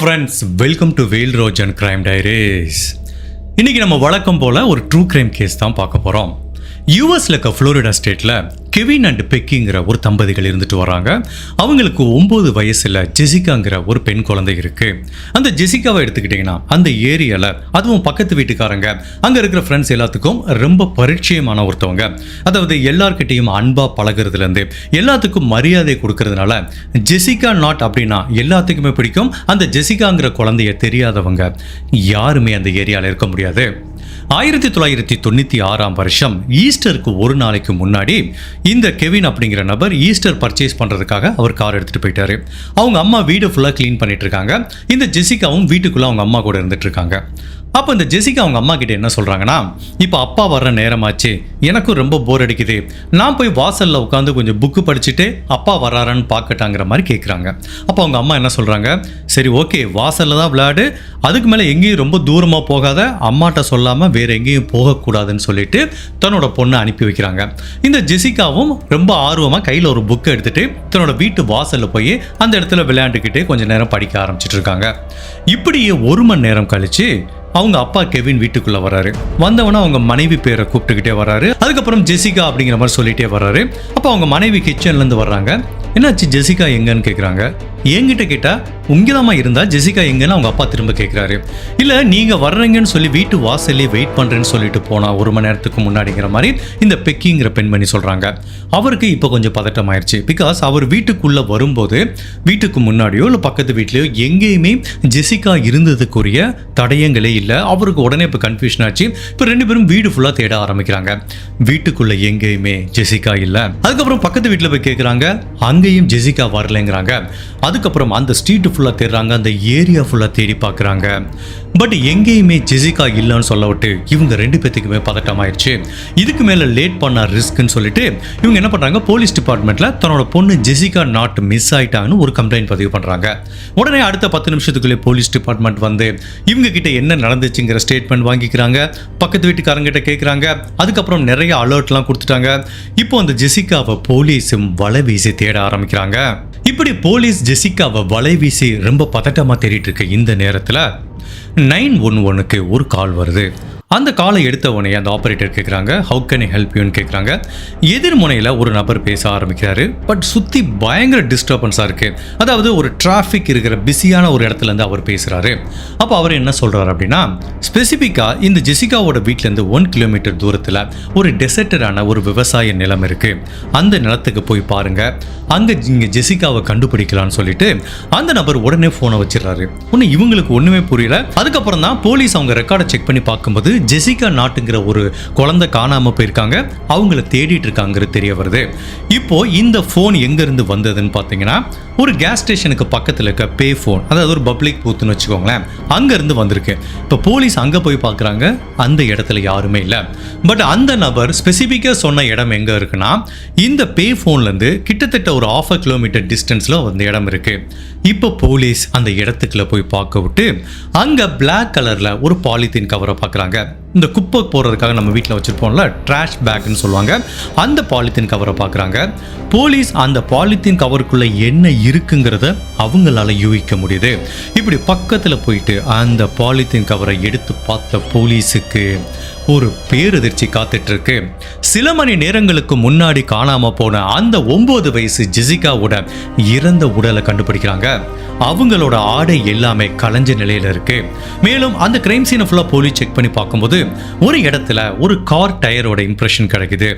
Friends welcome to Vel Roj and crime diaries இன்னைக்கு நம்ம வழக்கம் போல ஒரு ட்ரூ கிரைம் கேஸ் தான் பார்க்க போறோம். யூஎஸில் இருக்க ஃப்ளோரிடா ஸ்டேட்டில் கெவின் அண்ட் பெக்கிங்கிற ஒரு தம்பதிகள் இருந்துட்டு வராங்க. அவங்களுக்கு ஒம்பது வயசில் ஜெசிகாங்கிற ஒரு பெண் குழந்தை இருக்கு. அந்த ஜெசிகாவை எடுத்துக்கிட்டிங்கன்னா அந்த ஏரியாவில் அதுவும் பக்கத்து வீட்டுக்காரங்க அங்கே இருக்கிற ஃப்ரெண்ட்ஸ் எல்லாத்துக்கும் ரொம்ப பரிச்சயமான ஒருத்தவங்க. அதாவது எல்லார்கிட்டையும் அன்பாக பழகிறதுலேருந்து எல்லாத்துக்கும் மரியாதை கொடுக்கறதுனால ஜெசிகா நாட் அப்படின்னா எல்லாத்துக்குமே பிடிக்கும். அந்த ஜெசிகாங்கிற குழந்தைய தெரியாதவங்க யாருமே அந்த ஏரியாவில் இருக்க முடியாது. ஆயிரத்தி தொள்ளாயிரத்தி தொண்ணூற்றி ஆறாம் வருஷம் ஈஸ்டருக்கு ஒரு நாளைக்கு முன்னாடி இந்த கெவின் அப்படிங்கிற நபர் ஈஸ்டர் பர்ச்சேஸ் பண்ணுறதுக்காக அவர் கார் எடுத்துகிட்டு போயிட்டாரு. அவங்க அம்மா வீடு ஃபுல்லாக க்ளீன் பண்ணிட்டு இருக்காங்க. இந்த ஜெசிகாவும் வீட்டுக்குள்ளே அவங்க அம்மா கூட இருந்துட்டு இருக்காங்க. அப்போ இந்த ஜெசிகா அவங்க அம்மா கிட்ட என்ன சொல்கிறாங்கன்னா இப்போ அப்பா வர்ற நேரமாச்சு எனக்கும் ரொம்ப போர் அடிக்குது. நான் போய் வாசலில் உட்காந்து கொஞ்சம் புக்கு படிச்சுட்டு அப்பா வர்றாரான்னு பார்க்கட்டாங்கிற மாதிரி கேட்குறாங்க அப்போ அவங்க அம்மா என்ன சொல்கிறாங்க சரி ஓகே வாசலில் தான் விளையாடு. அதுக்கு மேலே எங்கேயும் ரொம்ப தூரமாக போகாத. அம்மாட்ட சொல்லாமல் வேறு எங்கேயும் போகக்கூடாதுன்னு சொல்லிட்டு தன்னோட பொண்ணை அனுப்பி வைக்கிறாங்க. இந்த ஜெசிகாவும் ரொம்ப ஆர்வமாக கையில் ஒரு புக்கை எடுத்துகிட்டு தன்னோட வீட்டு வாசலில் போய் அந்த இடத்துல விளையாண்டுக்கிட்டு கொஞ்சம் நேரம் படிக்க ஆரம்பிச்சிட்டு இருக்காங்க. இப்படியே ஒரு மணி நேரம் கழித்து அவங்க அப்பா கெவின் வீட்டுக்குள்ள வராரு. வந்தவன அவங்க மனைவி பேரை கூப்பிட்டுக்கிட்டே வராரு. அதுக்கப்புறம் ஜெசிகா அப்படிங்கிற மாதிரி சொல்லிட்டே வராரு. அப்போ அவங்க மனைவி கிச்சன்ல இருந்து வர்றாங்க. என்னாச்சு ஜெசிகா எங்கன்னு கேட்குறாங்க என்கிட்ட கேட்டா உங்கதாம்மா இருந்தா ஜெசிகா எங்கன்னு அவங்க அப்பா திரும்ப கேட்குறாரு இல்ல நீங்க வர்றீங்கன்னு சொல்லி வீட்டு வாசல்லே வெயிட் பண்றேன்னு சொல்லிட்டு போனா ஒரு மணி நேரத்துக்கு முன்னாடிங்கிற மாதிரி இந்த பெக்கிங்கிற பெண்மணி சொல்றாங்க. அவருக்கு இப்போ கொஞ்சம் பதட்டம் ஆயிடுச்சு பிகாஸ் அவர் வீட்டுக்குள்ள வரும்போது வீட்டுக்கு முன்னாடியோ இல்லை பக்கத்து வீட்லயோ எங்கேயுமே ஜெசிகா இருந்ததுக்குரிய தடயங்களே இல்லை. அவருக்கு உடனே இப்போ கன்ஃபியூஷன் ஆச்சு. இப்போ ரெண்டு பேரும் வீடு ஃபுல்லாக தேட ஆரம்பிக்கிறாங்க. வீட்டுக்குள்ள எங்கேயுமே ஜெசிகா இல்லை. அதுக்கப்புறம் பக்கத்து வீட்டில் போய் கேட்குறாங்க அங்கேயும் ஜெசிகா வரலைங்கிறாங்க. அதுக்கப்புறம் அந்த ஸ்ட்ரீட் ஃபுல்லாக தேடுறாங்க அந்த ஏரியா ஃபுல்லாக தேடி பார்க்குறாங்க. பட் எங்கேயுமே ஜெசிகா இல்லைன்னு சொல்ல விட்டு இவங்க ரெண்டு பேத்துக்குமே பதட்டமாயிடுச்சு இதுக்கு மேலே லேட் பண்ண ரிஸ்க்குன்னு சொல்லிட்டு இவங்க என்ன பண்ணுறாங்க போலீஸ் டிபார்ட்மெண்ட்டில் தன்னோட பொண்ணு ஜெசிகா நாட் மிஸ் ஆயிட்டாங்கன்னு ஒரு கம்ப்ளைண்ட் பதிவு பண்ணுறாங்க உடனே அடுத்த பத்து நிமிஷத்துக்குள்ளே போலீஸ் டிபார்ட்மெண்ட் வந்து இவங்க கிட்ட என்ன நடந்துச்சுங்கிற ஸ்டேட்மெண்ட் வாங்கிக்கிறாங்க. பக்கத்து வீட்டுக்காரங்கிட்ட கேட்குறாங்க அதுக்கப்புறம் நிறைய அலர்ட்லாம் கொடுத்துட்டாங்க. இப்போ அந்த ஜெசிகாவை போலீஸும் வலை வீசி தேட ஆரம்பிக்கிறாங்க. இப்படி போலீஸ் ஜெசிகாவை வலை வீசி ரொம்ப பதட்டமாக தேடிட்டு இருக்க இந்த நேரத்தில் நைன் ஒன் ஒனுக்கு ஒரு கால் வருது. அந்த காலை எடுத்த உடனே அந்த ஆப்ரேட்டர் கேட்குறாங்க ஹவு கேன் ஹெல்ப் யூன்னு கேட்குறாங்க எதிர்முனையில் ஒரு நபர் பேச ஆரம்பிக்கிறாரு. பட் சுற்றி பயங்கர டிஸ்டர்பன்ஸாக இருக்குது அதாவது ஒரு டிராஃபிக் இருக்கிற பிஸியான ஒரு இடத்துல இருந்து அவர் பேசுகிறாரு அப்போ அவர் என்ன சொல்கிறாரு அப்படின்னா ஸ்பெசிஃபிக்காக இந்த ஜெசிகாவோட வீட்டிலேருந்து ஒன் கிலோமீட்டர் தூரத்தில் ஒரு டெசர்டரான ஒரு விவசாய நிலம் இருக்குது அந்த நிலத்துக்கு போய் பாருங்கள் அங்கே இங்கே ஜெசிகாவை கண்டுபிடிக்கலாம்னு சொல்லிட்டு அந்த நபர் உடனே ஃபோனை வச்சிடுறாரு. ஒன்று இவங்களுக்கு ஒன்றுமே புரியல. அதுக்கப்புறம் தான் போலீஸ் அவங்க ரெக்கார்டை செக் பண்ணி பார்க்கும்போது ஜெசிகா நாட்டுங்கிற ஒரு குழந்தை காணாமல் போயிருக்காங்க. அவங்கள தேடிட்டு இருக்காங்கிறது தெரிய வருது. இப்போ இந்த ஃபோன் எங்கேருந்து வந்ததுன்னு பார்த்தீங்கன்னா ஒரு கேஸ் ஸ்டேஷனுக்கு பக்கத்தில் இருக்க பே ஃபோன் அதாவது ஒரு பப்ளிக் பூத்துன்னு வச்சுக்கோங்களேன் அங்கேருந்து வந்திருக்கு. இப்போ போலீஸ் அங்கே போய் பார்க்குறாங்க அந்த இடத்துல யாருமே இல்லை. பட் அந்த நபர் ஸ்பெசிஃபிக்காக சொன்ன இடம் எங்கே இருக்குன்னா இந்த பே ஃபோன்லேருந்து கிட்டத்தட்ட ஒரு ஆஃப் அ கிலோமீட்டர் டிஸ்டன்ஸில் அந்த இடம் இருக்குது இப்போ போலீஸ் அந்த இடத்துக்குள்ள போய் பார்க்க விட்டு அங்கே பிளாக் கலரில் ஒரு பாலித்தீன் கவரை பார்க்குறாங்க. இந்த குப்பை போடுறதுக்காக நம்ம வீட்டில் வச்சுருப்போம்ல ட்ராஷ் பேக்னு சொல்லுவாங்க. அந்த பாலித்தீன் கவரை பார்க்குறாங்க. போலீஸ் அந்த பாலித்தீன் கவருக்குள்ளே என்ன இருக்குங்கிறத அவங்களால யூகிக்க முடியுது. இப்படி பக்கத்தில் போயிட்டு அந்த பாலித்தீன் கவரை எடுத்து பார்த்த போலீஸுக்கு ஒரு பேரதிர்ச்சி காத்துட்டு இருக்கு சில மணி நேரங்களுக்கு முன்னாடி காணாம போன அந்த ஒன்பது வயசு ஜிசிகாவோட இறந்த உடலை கண்டுபிடிக்கிறாங்க. அவங்களோட ஆடை எல்லாமே கலைஞ்ச நிலையில இருக்கு. மேலும் அந்த கிரைம் சீனை ஃபுல்லாக போலீஸ் செக் பண்ணி பார்க்கும்போது ஒரு இடத்துல ஒரு கார் டயரோட இம்ப்ரெஷன் கிடைக்குது.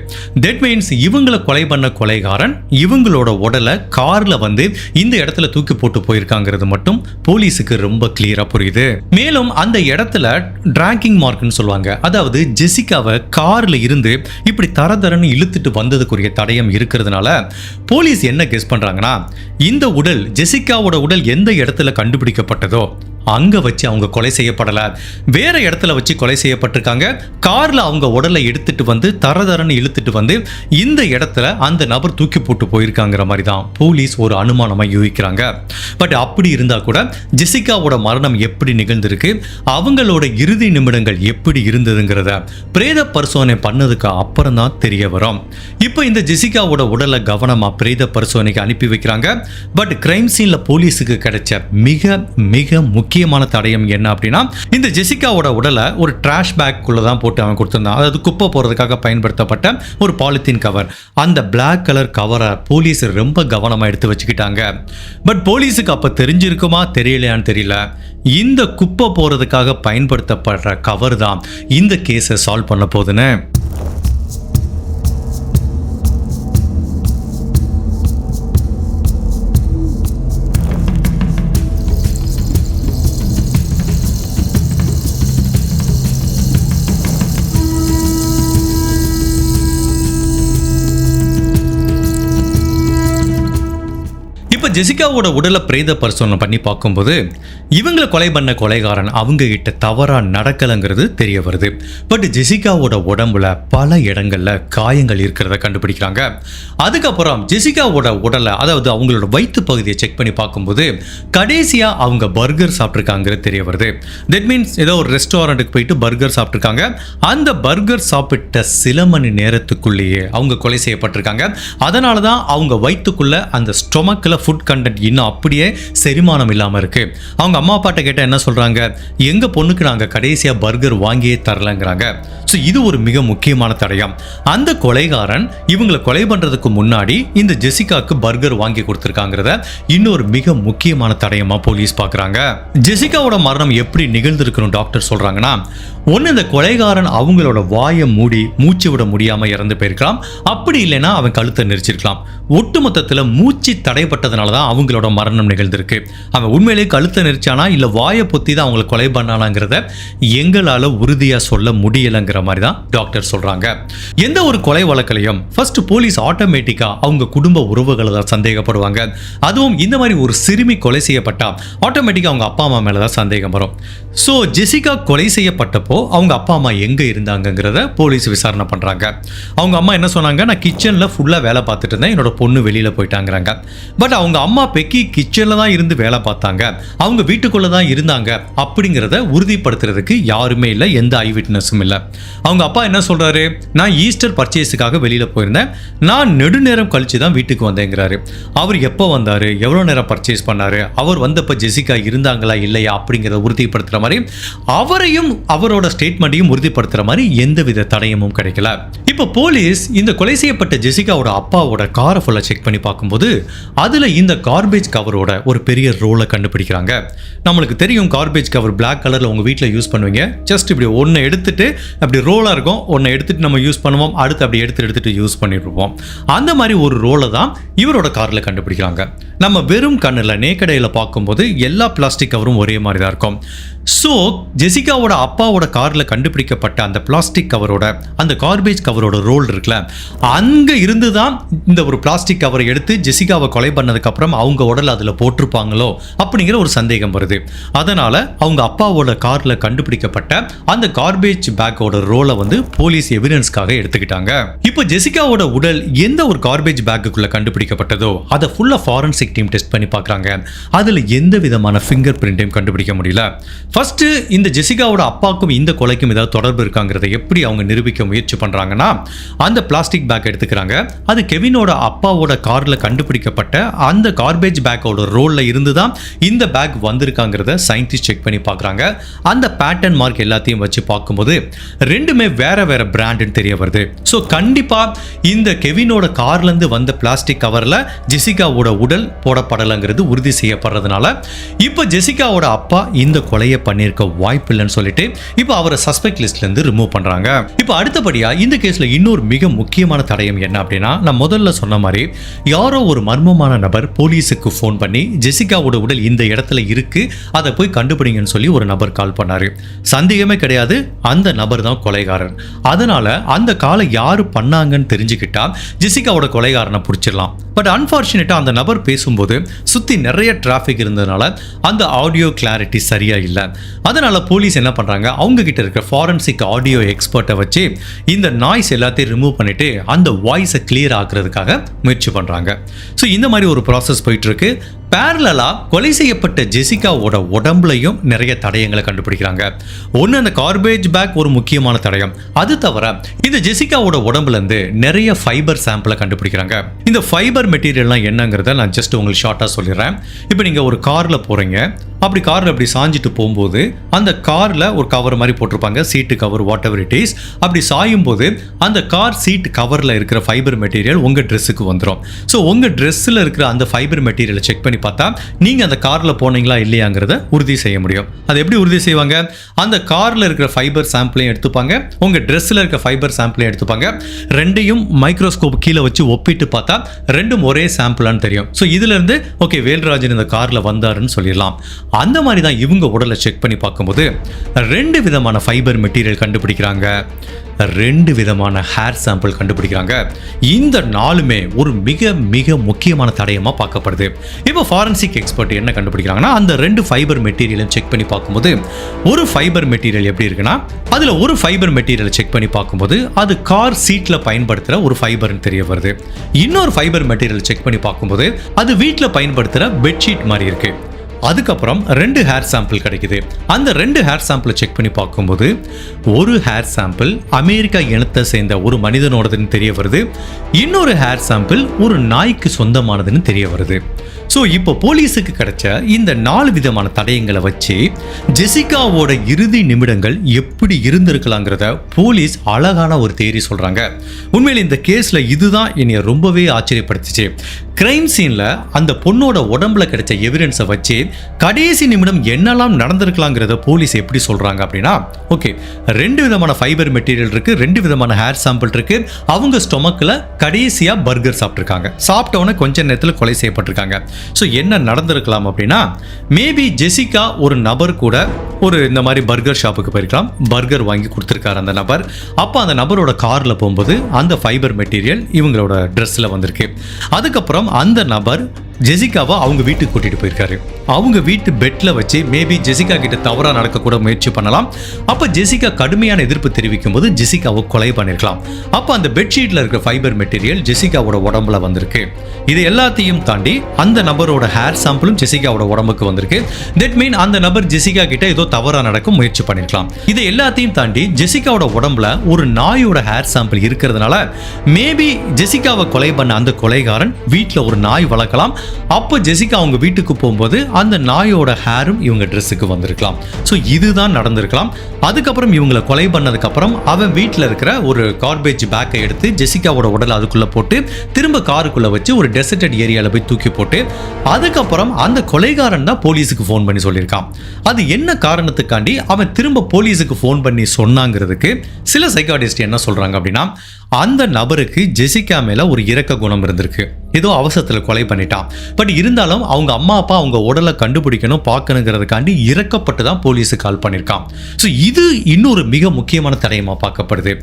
தட் மீன்ஸ் இவங்களை கொலை பண்ண கொலைகாரன் இவங்களோட உடலை கார்ல வந்து இந்த இடத்துல தூக்கி போட்டு போயிருக்காங்கிறது மட்டும் போலீஸுக்கு ரொம்ப கிளியரா புரியுது. மேலும் அந்த இடத்துல டிராங்கிங் மார்க்னு சொல்லுவாங்க. அதாவது ஜெசிகாவை கார்ல இருந்து இப்படி தர தரன்னு இழுத்துட்டு வந்ததுக்குரிய தடயம் இருக்கிறதுனால போலீஸ் என்ன கெஸ் பண்றாங்கன்னா இந்த உடல் ஜெசிகாவோட உடல் எந்த இடத்துல கண்டுபிடிக்கப்பட்டதோ அங்க வச்சு அவங்க கொலை செய்யப்படல வேற இடத்துல வச்சு கொலை செய்யப்பட்டிருக்காங்க. கார்ல அவங்க உடலை எடுத்துட்டு வந்து தர தரன்னு இழுத்துட்டு வந்து இந்த இடத்துல அந்த நபர் தூக்கி போட்டு போயிருக்காங்கிற மாதிரி தான் போலீஸ் ஒரு அனுமானமா யூகிக்கிறாங்க. பட் அப்படி இருந்தா கூட ஜெசிகாவோட மரணம் எப்படி நிகழ்ந்திருக்கு? அவங்களோட இறுதி நிமிடங்கள் எப்படி இருந்ததுங்கிறத பிரேத பரிசோதனை பண்ணதுக்கு அப்புறம் தான் தெரிய வரும். இப்போ இந்த ஜெசிகாவோட உடலை கவனமா பிரேத பரிசோதனைக்கு அனுப்பி வைக்கிறாங்க. பட் கிரைம் சீன்ல போலீஸுக்கு கிடைச்ச மிக மிக முக்கிய முக்கியமான தடயம் என்ன அப்படின்னா இந்த ஜெசிகாவோட உடலை ஒரு ட்ராஷ் பேக்குள்ளே தான் போட்டு அவன் கொடுத்திருந்தான். அதாவது குப்பை போறதுக்காக பயன்படுத்தப்பட்ட ஒரு பாலித்தீன் கவர் அந்த பிளாக் கலர் கவரை போலீஸ் ரொம்ப கவனமா எடுத்து வச்சுக்கிட்டாங்க. பட் போலீஸுக்கு அப்ப தெரிஞ்சிருக்குமா தெரியலையான்னு தெரியல. இந்த குப்பை போறதுக்காக பயன்படுத்தப்படுற கவர் தான் இந்த கேஸை சால்வ் பண்ண போகுதுன்னு. ஜெசிகாவோட உடலை பிரேத பரிசோதனை பண்ணி பார்க்கும்போது இவங்களை கொலை பண்ண கொலைகாரன் அவங்க கிட்ட தவறா நடக்கலைங்கிறது தெரிய வருது. பட் ஜெசிகாவோட உடம்புல பல இடங்கள்ல காயங்கள் இருக்கிறத கண்டுபிடிக்கிறாங்க. அதுக்கப்புறம் ஜெசிகாவோட உடலை அதாவது அவங்களோட வயிற்று பகுதியை செக் பண்ணி பார்க்கும்போது கடைசியா அவங்க பர்கர் சாப்பிட்ருக்காங்கிறது தெரிய வருது. தட் மீன்ஸ் ஏதோ ஒரு ரெஸ்டாரண்ட்டுக்கு போயிட்டு பர்கர் சாப்பிட்ருக்காங்க அந்த பர்கர் சாப்பிட்ட சில மணி நேரத்துக்குள்ளேயே அவங்க கொலை செய்யப்பட்டிருக்காங்க. அதனால தான் அவங்க வயிற்றுக்குள்ள அந்த ஸ்டொமக்கில் ஃபுட் கண்டென்ட் இன்னும் அப்படியே செரிமானம் இல்லாமல் இருக்கு. அவங்க அம்மா அப்பாட்ட கேட்டால் என்ன சொல்கிறாங்க எங்கள் பொண்ணுக்கு நாங்கள் கடைசியாக பர்கர் வாங்கியே தரலங்கிறாங்க. ஸோ இது ஒரு மிக முக்கியமான தடயம். அந்த கொலைகாரன் இவங்களை கொலை பண்ணுறதுக்கு முன்னாடி இந்த ஜெசிகாவுக்கு பர்கர் வாங்கி கொடுத்துருக்காங்கிறத இன்னொரு மிக முக்கியமான தடயமாக போலீஸ் பார்க்குறாங்க ஜெசிகாவோட மரணம் எப்படி நிகழ்ந்திருக்கணும் டாக்டர் சொல்கிறாங்கன்னா ஒன்று இந்த கொலைகாரன் அவங்களோட வாயை மூடி மூச்சு விட முடியாமல் இறந்து போயிருக்கலாம். அப்படி இல்லைன்னா அவன் கழுத்தை நெரிச்சிருக்கலாம். ஒட்டுமொத்தத்தில் மூச்சு தடைப்பட்டதுனால தான் அவங்களோட மரணம் நிகழ்ந்திருக்கு. அவன் உண்மையிலேயே கழுத்தை நெரிச்சானா இல்லை வாயை பொத்தி தான் அவங்களை கொலை பண்ணானாங்கிறத எங்களால் உறுதியாக சொல்ல முடியலைங்கிற மாதிரி தான் டாக்டர் சொல்கிறாங்க எந்த ஒரு கொலை வழக்கிலையும் ஃபர்ஸ்ட் போலீஸ் ஆட்டோமேட்டிக்காக அவங்க குடும்ப உறவுகளை தான் சந்தேகப்படுவாங்க. அதுவும் இந்த மாதிரி ஒரு சிறுமி கொலை செய்யப்பட்டால் ஆட்டோமேட்டிக்காக அவங்க அப்பா அம்மா மேலே தான் சந்தேகம் வரும். ஸோ ஜெசிகா கொலை செய்யப்பட்டப்போ அவங்க அப்பா அம்மா எங்கே இருந்தாங்கங்கிறத போலீஸ் விசாரணை பண்ணுறாங்க அவங்க அம்மா என்ன சொன்னாங்க? நான் கிச்சனில் ஃபுல்லாக வேலை பார்த்துட்டு இருந்தேன். என்னோட பொண்ணு வெளியில் போயிட்டாங்கிறாங்க. பட் அவங்க அம்மா பெக்கி கிச்சனில் தான் இருந்து வேலை பார்த்தாங்க. அவங்க வீட்டுக்குள்ளே தான் இருந்தாங்க. அப்படிங்கிறத உறுதிப்படுத்துறதுக்கு யாருமே இல்லை. எந்த ஐ விட்னஸும் இல்லை. அவங்க அப்பா என்ன சொல்கிறாரு நான் ஈஸ்டர் பர்ச்சேஸுக்காக வெளியில் போயிருந்தேன். நான் நெடுநேரம் கழிச்சு தான் வீட்டுக்கு வந்தேங்கிறாரு. அவர் எப்போ வந்தார்? எவ்வளோ நேரம் பர்ச்சேஸ் பண்ணாரு? அவர் வந்தப்போ ஜெசிகா இருந்தாங்களா? இல்லையா? அப்படிங்கிறத உறுதிப்படுத்துகிற மாதிரி அவரையும் அவரோட ஸ்டேட்மெண்ட்டையும் உறுதிப்படுத்துற மாதிரி எந்தவித தடயமும் கிடைக்கல. இப்போ போலீஸ் இந்த கொலை செய்யப்பட்ட ஜெசிகாவோட அப்பாவோட காரை ஃபுல்லாக செக் பண்ணி பார்க்கும்போது அதில் இந்த கார்பேஜ் கவரோட ஒரு பெரிய ரோலை கண்டுபிடிக்கிறாங்க. நம்மளுக்கு தெரியும் கார்பேஜ் கவர் பிளாக் கலரில் உங்கள் வீட்டில் யூஸ் பண்ணுவீங்க. ஜஸ்ட் இப்படி ஒன்று எடுத்துட்டு அப்படி ரோலாக இருக்கும். ஒன்று எடுத்துட்டு நம்ம யூஸ் பண்ணுவோம். அடுத்து அப்படி எடுத்து எடுத்துட்டு யூஸ் பண்ணிருப்போம் அந்த மாதிரி ஒரு ரோலை தான் இவரோட காரில் கண்டுபிடிக்கிறாங்க. நம்ம வெறும் கண்ணில் நேக்கடையில் பார்க்கும்போது எல்லா பிளாஸ்டிக் கவரும் ஒரே மாதிரி தான் இருக்கும். ஸோ ஜெசிகாவோட அப்பாவோட காரில் கண்டுபிடிக்கப்பட்ட அந்த பிளாஸ்டிக் கவரோட அந்த கார்பேஜ் கவரோட ரோல் இருக்குல்ல அங்கே இருந்து தான் இந்த ஒரு பிளாஸ்டிக் கவரை எடுத்து ஜெசிகாவை கொலை பண்ணதுக்கப்புறம் அவங்க உடல் அதில் போட்டிருப்பாங்களோ அப்படிங்கிற ஒரு சந்தேகம் வருது. அதனால் அவங்க அப்பாவோட காரில் கண்டுபிடிக்கப்பட்ட அந்த கார்பேஜ் பேக்கோட ரோலை வந்து போலீஸ் எவிடன்ஸ்க்காக எடுத்துக்கிட்டாங்க. இப்போ ஜெசிகாவோட உடல் எந்த ஒரு கார்பேஜ் பேக்குக்குள்ளே கண்டுபிடிக்கப்பட்டதோ அதை ஃபுல்லாக ஃபாரன்சிக் டீம் டெஸ்ட் பண்ணி பார்க்குறாங்க. அதில் எந்த விதமான ஃபிங்கர் பிரிண்ட்டையும் கண்டுபிடிக்க முடியல. ஃபஸ்ட்டு இந்த ஜெசிகாவோட அப்பாவுக்கும் இந்த கொலைக்கும் ஏதாவது தொடர்பு இருக்காங்கிறத எப்படி அவங்க நிரூபிக்க முயற்சி பண்ணுறாங்கன்னா அந்த பிளாஸ்டிக் பேக் எடுத்துக்கிறாங்க. அது கெவினோட அப்பாவோட காரில் கண்டுபிடிக்கப்பட்ட அந்த கார்பேஜ் பேக்கோட ரோலில் இருந்து தான் இந்த பேக் வந்திருக்காங்கிறத சயின்டிஸ்ட் செக் பண்ணி பார்க்குறாங்க. அந்த பேட்டர்ன் மார்க் எல்லாத்தையும் வச்சு பார்க்கும்போது ரெண்டுமே வேற வேற பிராண்டுன்னு தெரிய வருது. ஸோ கண்டிப்பாக இந்த கெவினோட கார்லேருந்து வந்த பிளாஸ்டிக் கவரில் ஜெசிகாவோட உடல் போடப்படலைங்கிறது உறுதி செய்யப்படுறதுனால இப்போ ஜெசிகாவோட அப்பா இந்த கொலையை பண்ணியிருக்க வாய்ப்பு இல்லைன்னு சொல்லிட்டு இப்போ அவரை சஸ்பெக்ட் லிஸ்ட்லேருந்து ரிமூவ் பண்ணுறாங்க இப்போ அடுத்தபடியாக இந்த கேஸில் இன்னொரு மிக முக்கியமான தடயம் என்ன அப்படின்னா நான் முதல்ல சொன்ன மாதிரி யாரோ ஒரு மர்மமான நபர் போலீஸுக்கு ஃபோன் பண்ணி ஜெசிகாவோட உடல் இந்த இடத்துல இருக்கு அதை போய் கண்டுபிடிங்கன்னு சொல்லி ஒரு நபர் கால் பண்ணாரு. சந்தேகமே கிடையாது அந்த நபர் தான் கொலைகாரன். அதனால அந்த காலை யார் பண்ணாங்கன்னு தெரிஞ்சுக்கிட்டா ஜெசிகாவோட கொலைகாரனை பிடிச்சிடலாம். பட் அன்ஃபார்ச்சுனேட்டாக அந்த நபர் பேசும்போது சுற்றி நிறைய டிராஃபிக் இருந்ததுனால அந்த ஆடியோ கிளாரிட்டி சரியாக இல்லை. அதனால் போலீஸ் என்ன பண்ணுறாங்க அவங்க கிட்ட இருக்கிற ஃபாரன்சிக் ஆடியோ எக்ஸ்பர்ட்டை வச்சு இந்த நாய்ஸ் எல்லாத்தையும் ரிமூவ் பண்ணிட்டு அந்த வாய்ஸை கிளியர் ஆக்குறதுக்காக முயற்சி பண்ணுறாங்க ஸோ இந்த மாதிரி ஒரு ப்ராசஸ் போயிட்டுருக்கு. இருக்கு கொலை செய்யப்பட்ட ஜெசிகாவோட உடம்புலையும் நிறைய தடயங்களை கண்டுபிடிக்கிறாங்க. ஒன்று அந்த கார்பேஜ் பேக் ஒரு முக்கியமான தடயம். அது தவிர இந்த ஜெசிகாவோட உடம்புலேருந்து நிறைய ஃபைபர் சாம்பிளை கண்டுபிடிக்கிறாங்க. இந்த ஃபைபர் மெட்டீரியல்லாம் என்னங்கிறத நான் ஜஸ்ட் உங்களுக்கு ஷார்ட்டாக சொல்லிடுறேன். இப்போ நீங்கள் ஒரு காரில் போகிறீங்க அப்படி காரில் அப்படி சாஞ்சிட்டு போகும்போது அந்த காரில் ஒரு கவர் மாதிரி போட்டிருப்பாங்க. Seat cover whatever it is அப்படி சாயும் போது அந்த கார் சீட் கவரில் இருக்கிற ஃபைபர் மெட்டீரியல் உங்கள் ட்ரெஸ்ஸுக்கு வந்துடும் ஸோ உங்கள் ட்ரெஸ்ஸில் இருக்கிற அந்த ஃபைபர் மெட்டீரியலை செக் பண்ணி பார்த்தா நீங்கள் அந்த காரில் போனீங்களா இல்லையாங்கிறத உறுதி செய்ய முடியும். அது எப்படி உறுதி செய்வாங்க? அந்த காரில் இருக்கிற ஃபைபர் சாம்பிளையும் எடுத்துப்பாங்க. உங்கள் ட்ரெஸ்ஸில் இருக்கிற ஃபைபர் சாம்பிளையும் எடுத்துப்பாங்க. ரெண்டையும் மைக்ரோஸ்கோப் கீழே வச்சு ஒப்பிட்டு பார்த்தா ரெண்டும் ஒரே சாம்பிளான்னு தெரியும். ஸோ இதுலேருந்து ஓகே வேல்ராஜன் இந்த காரில் வந்தாருன்னு சொல்லிடலாம். அந்த மாதிரி தான் இவங்க உடலை செக் பண்ணி பார்க்கும்போது ரெண்டு விதமான ஃபைபர் மெட்டீரியல் கண்டுபிடிக்கிறாங்க. ரெண்டு விதமான ஹேர் சாம்பிள் கண்டுபிடிக்கிறாங்க. இந்த நாளுமே ஒரு மிக மிக முக்கியமான தடயமாக பார்க்கப்படுது. இப்போ ஃபாரன்சிக் எக்ஸ்பர்ட் என்ன கண்டுபிடிக்கிறாங்கன்னா அந்த ரெண்டு ஃபைபர் மெட்டீரியலும் செக் பண்ணி பார்க்கும்போது ஒரு ஃபைபர் மெட்டீரியல் எப்படி இருக்குன்னா அதில் ஒரு ஃபைபர் மெட்டீரியலை செக் பண்ணி பார்க்கும்போது அது கார் சீட்டில் பயன்படுத்துகிற ஒரு ஃபைபர்னு தெரிய வருது. இன்னொரு ஃபைபர் மெட்டீரியல் செக் பண்ணி பார்க்கும்போது அது வீட்டில் பயன்படுத்துகிற பெட்ஷீட் மாதிரி இருக்குது அதுக்கப்புறம் ரெண்டு ஹேர் சாம்பிள் கிடைக்குது. அந்த ரெண்டு ஹேர் சாம்பிளை செக் பண்ணி பார்க்கும்போது ஒரு ஹேர் சாம்பிள் அமெரிக்கா இனத்தை சேர்ந்த ஒரு மனிதனோடதுன்னு தெரிய வருது. இன்னொரு ஹேர் சாம்பிள் ஒரு நாய்க்கு சொந்தமானதுன்னு தெரிய வருது. ஸோ இப்போ போலீஸுக்கு கிடைச்ச இந்த நாலு விதமான தடயங்களை வச்சு ஜெசிகாவோட இறுதி நிமிடங்கள் எப்படி இருந்திருக்கலாங்கிறத போலீஸ் அழகான ஒரு தேரி சொல்கிறாங்க உண்மையில் இந்த கேஸில் இதுதான் என்னை ரொம்பவே ஆச்சரியப்படுத்துச்சு. கிரைம் சீனில் அந்த பொண்ணோட உடம்புல கிடைச்ச எவிடன்ஸை வச்சு கடைசி நிமிடம் என்னெல்லாம் நடந்திருக்கலாங்கிறத போலீஸ் எப்படி சொல்கிறாங்க அப்படின்னா ஓகே ரெண்டு விதமான ஃபைபர் மெட்டீரியல் இருக்குது ரெண்டு விதமான ஹேர் சாம்பிள் இருக்குது அவங்க ஸ்டொமக்கில் கடைசியாக பர்கர் சாப்பிட்ருக்காங்க சாப்பிட்டவொன்னே கொஞ்ச நேரத்தில் கொலை செய்யப்பட்டிருக்காங்க. ஸோ என்ன நடந்திருக்கலாம் அப்படின்னா மேபி ஜெசிகா ஒரு நபர் கூட ஒரு இந்த மாதிரி பர்கர் ஷாப்புக்கு போயிருக்கலாம். பர்கர் வாங்கி கொடுத்துருக்காரு அந்த நபர். அப்போ அந்த நபரோட காரில் போகும்போது அந்த ஃபைபர் மெட்டீரியல் இவங்களோட ட்ரெஸ்ஸில் வந்திருக்கு. அதுக்கப்புறம் அந்த நபர் ஜெசிகாவை அவங்க வீட்டுக்கு கூட்டிட்டு போயிருக்காரு. அவங்க வீட்டு பெட்ல வச்சு மேபி ஜெசிகா கிட்ட தவறா நடக்கக்கூட முயற்சி பண்ணலாம். அப்ப ஜெசிகா கடுமையான எதிர்ப்பு தெரிவிக்கும் போது ஜெசிகாவை கொலை பண்ணிருக்கலாம். அப்ப அந்த பெட்ஷீட்ல இருக்கிற ஃபைபர் மெட்டீரியல் ஜெசிகாவோட உடம்புல வந்திருக்கு. இது எல்லாத்தையும் தாண்டி அந்த நபரோட ஹேர் சாம்பிளும் ஜெசிகாவோட உடம்புக்கு வந்திருக்கு. தட் மீன் அந்த நபர் ஜெசிகா கிட்ட ஏதோ தவறா நடக்க முயற்சி பண்ணிருக்கலாம். இது எல்லாத்தையும் தாண்டி ஜெசிகாவோட உடம்புல ஒரு நாயோட ஹேர் சாம்பிள் இருக்கிறதுனால மேபி ஜெசிகாவை கொலை பண்ண அந்த கொலைகாரன் வீட்டில் ஒரு நாய் வளர்க்கலாம். அப்போ ஜெசிகா அவங்க வீட்டுக்கு போகும்போது அந்த நாயோட ஹேரும் இவங்க ட்ரெஸ்ஸுக்கு வந்திருக்கலாம். ஸோ இதுதான் நடந்திருக்கலாம். அதுக்கப்புறம் இவங்களை கொலை பண்ணதுக்கப்புறம் அவன் வீட்டில் இருக்கிற ஒரு கார்பேஜ் பேக்கை எடுத்து ஜெசிகாவோட உடல் அதுக்குள்ளே போட்டு திரும்ப காருக்குள்ளே வச்சு ஒரு டெசர்டட் ஏரியாவில் போய் தூக்கி போட்டு அதுக்கப்புறம் அந்த கொலைகாரன் தான் போலீஸுக்கு ஃபோன் பண்ணி சொல்லியிருக்கான். அது என்ன காரணத்துக்காண்டி அவன் திரும்ப போலீஸுக்கு ஃபோன் பண்ணி சொன்னாங்கிறதுக்கு சில சைக்காட்டிஸ்ட் என்ன சொல்கிறாங்க அப்படின்னா அந்த நபருக்கு ஜெசிகா மேலே ஒரு இறக்க குணம் இருந்திருக்கு. ஏதோ அவசரத்தில் கொலை பண்ணிட்டான் பட் இருந்தாலும் அவங்க அம்மா அப்பா அவங்க உடலை கண்டுபிடிக்கணும் பார்க்கணுங்கிறதுக்காண்டி இறக்கப்பட்டு தான் போலீஸுக்கு கால் பண்ணியிருக்கான் ஸோ இது இன்னொரு மிக முக்கியமான தடயமாக பார்க்கப்படுது.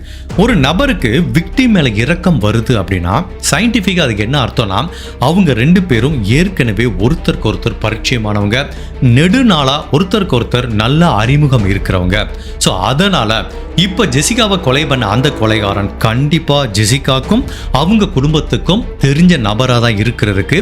ஒரு நபருக்கு விக்டி மேலே இறக்கம் வருது அப்படின்னா சயின்டிஃபிக்காக அதுக்கு என்ன அர்த்தம்னா அவங்க ரெண்டு பேரும் ஏற்கனவே ஒருத்தருக்கு ஒருத்தர் பரிச்சயமானவங்க. நெடுநாளாக ஒருத்தருக்கு ஒருத்தர் நல்ல அறிமுகம் இருக்கிறவங்க. ஸோ அதனால் இப்போ ஜெசிகாவை கொலை பண்ண அந்த கொலைகாரன் கண்டிப்பாக ஜெசிகாக்கும் அவங்க குடும்பத்துக்கும் தெரிஞ்ச நபர் நபராக தான் இருக்கிறதுக்கு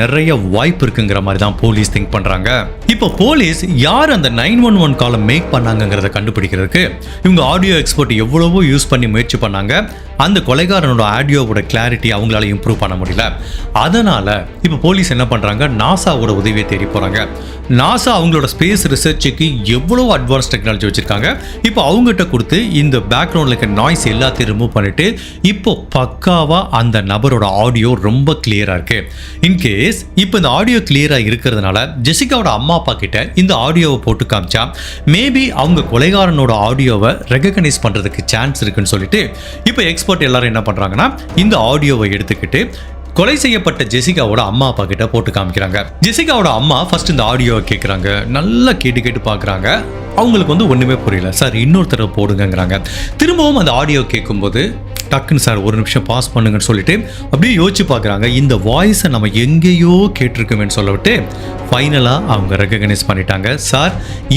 நிறைய வாய்ப்பு இருக்குங்கிற மாதிரி தான் போலீஸ் திங்க் பண்ணுறாங்க இப்போ போலீஸ் யார் அந்த நைன் ஒன் ஒன் காலம் மேக் பண்ணாங்கங்கிறத கண்டுபிடிக்கிறதுக்கு இவங்க ஆடியோ எக்ஸ்பர்ட் எவ்வளவோ யூஸ் பண்ணி முயற்சி பண்ணாங்க. அந்த கொலைகாரனோட ஆடியோவோட கிளாரிட்டி அவங்களால இம்ப்ரூவ் பண்ண முடியல. அதனால இப்போ போலீஸ் என்ன பண்றாங்க? நாசாவோட உதவியை தேடி போறாங்க. நாசா அவங்களோட ஸ்பேஸ் ரிசர்ச்சுக்கு எவ்வளோ அட்வான்ஸ் டெக்னாலஜி வச்சிருக்காங்க? இப்போ அவங்ககிட்ட கொடுத்து இந்த பேக்ரவுண்டில் இருக்க நாய்ஸ் எல்லாத்தையும் ரிமூவ் பண்ணிட்டு இப்போ பக்காவாக அந்த நபரோட ஆடியோ ரொம்ப கிளியராக இருக்கு. இன்கேஸ் இப்போ இந்த ஆடியோ கிளியராக இருக்கிறதுனால ஜெசிகாவோட அம்மா அப்பா கிட்ட இந்த ஆடியோவை போட்டு காமிச்சா மேபி அவங்க கொலைகாரனோட ஆடியோவை ரெகக்னைஸ் பண்ணுறதுக்கு சான்ஸ் இருக்குன்னு சொல்லிட்டு இப்போ எக்ஸ்பர்ட் எல்லாரும் என்ன பண்றாங்கன்னா இந்த ஆடியோவை எடுத்துக்கிட்டு கொலை செய்யப்பட்ட ஜெசிகாவோட அம்மா அப்பா கிட்ட போட்டு காமிக்கிறாங்க. ஜெசிகாவோட அம்மா ஃபர்ஸ்ட் இந்த ஆடியோவை கேட்குறாங்க நல்லா கேட்டு கேட்டு பார்க்குறாங்க அவங்களுக்கு வந்து ஒன்றுமே புரியல. சார் இன்னொருத்தர போடுங்கிறாங்க போடுங்கங்கிறாங்க. திரும்பவும் அந்த ஆடியோ கேட்கும்போது டக்குன்னு சார் ஒரு நிமிஷம் பாஸ் பண்ணுங்கன்னு சொல்லிட்டு அப்படியே யோசிச்சு பார்க்குறாங்க இந்த வாய்ஸை நம்ம எங்கேயோ கேட்டிருக்கோமேன்னு சொல்லிவிட்டு ஃபைனலாக அவங்க ரெக்கக்னைஸ் பண்ணிட்டாங்க. சார்